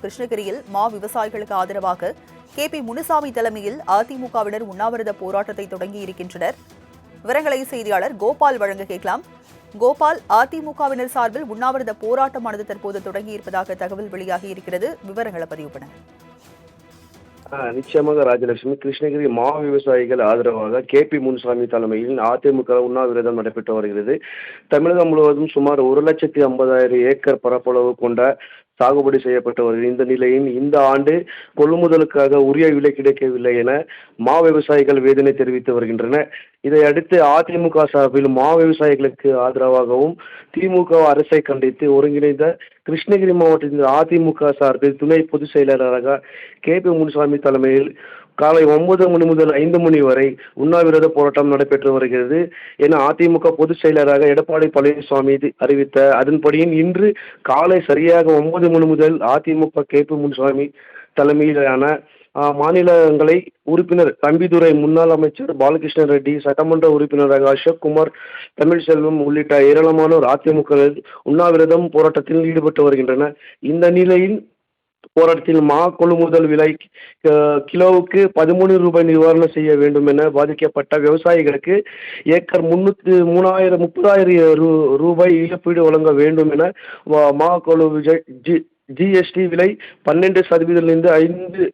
கிருஷ்ணகிரியில் மா விவசாயிகளுக்கு ஆதரவாக கே பி முனுசாமி தலைமையில் அதிமுகவினர் உண்ணாவிரத போராட்டத்தை தொடங்கி இருக்கின்றனர் விவரங்களை செய்தியாளர் கோபால் வழங்க கேட்கலாம். கோபால் அதிமுகவினர் சார்பில் உண்ணாவிரத போராட்டமானது தற்போது தொடங்கி இருப்பதாக தகவல் வெளியாகி இருக்கிறது. விவரங்களை பதிவு பண்ணுங்கள் நிச்சயமாக ராஜலட்சுமி. கிருஷ்ணகிரி மா விவசாயிகள் ஆதரவாக கே பி முனுசாமி தலைமையில் அதிமுக உண்ணாவிரதம் நடைபெற்று வருகிறது. தமிழகம் முழுவதும் சுமார் ஒரு லட்சத்தி ஐம்பதாயிரம் ஏக்கர் பரப்பளவு கொண்ட சாகுபடி செய்யப்பட்டு வருகிறது. இந்த நிலையில் இந்த ஆண்டு கொள்முதலுக்காக உரிய விலை கிடைக்கவில்லை என மா விவசாயிகள் வேதனை தெரிவித்து வருகின்றனர். இதையடுத்து அதிமுக சார்பில் மா விவசாயிகளுக்கு ஆதரவாகவும் திமுக அரசை கண்டித்து ஒருங்கிணைந்த கிருஷ்ணகிரி மாவட்டத்தின் அதிமுக சார்பில் துணை பொதுச் செயலாளராக கே பி முனுசாமி தலைமையில் காலை ஒன்பது மணி முதல் ஐந்து மணி வரை உண்ணாவிரத போராட்டம் நடைபெற்று வருகிறது என அதிமுக பொதுச் செயலராக எடப்பாடி பழனிசாமி அறிவித்த. அதன்படியும் இன்று காலை சரியாக ஒன்பது மணி முதல் அதிமுக கே பி முனுசாமி தலைமையிலான மாநிலங்களை உறுப்பினர் தம்பிதுரை முன்னாள் அமைச்சர் பாலகிருஷ்ண ரெட்டி சட்டமன்ற உறுப்பினராக அசோக் குமார் தமிழ்செல்வம் உள்ளிட்ட ஏராளமானோர் அதிமுக உண்ணாவிரதம் போராட்டத்தில் ஈடுபட்டு வருகின்றனர். இந்த நிலையில் போராட்டத்தில் மா கொள்முதல் விலை கிலோவுக்கு பதிமூணு ரூபாய் நிவாரணம் செய்ய வேண்டும் என பாதிக்கப்பட்ட விவசாயிகளுக்கு ஏக்கர் முன்னூத்தி மூணாயிரம் முப்பதாயிரம் ரூ ரூபாய் இழப்பீடு வழங்க வேண்டும் என மா கொழு விஜய் ஜி ஜிஎஸ்டி விலை பன்னெண்டு சதவீதத்திலிருந்து ஐந்து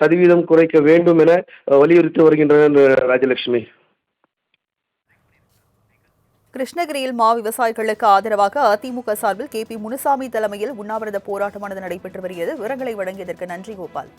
சதவீதம் குறைக்க வேண்டும் என வலியுறுத்தி வருகின்றனர் ராஜலட்சுமி. கிருஷ்ணகிரியில் மா விவசாயிகளுக்கு ஆதரவாக அதிமுக சார்பில் கே பி முனுசாமி தலைமையில் உண்ணாவிரத போராட்டமானது நடைபெற்று வருகிறது. விவரங்களை வழங்கியதற்கு நன்றி கோபால்.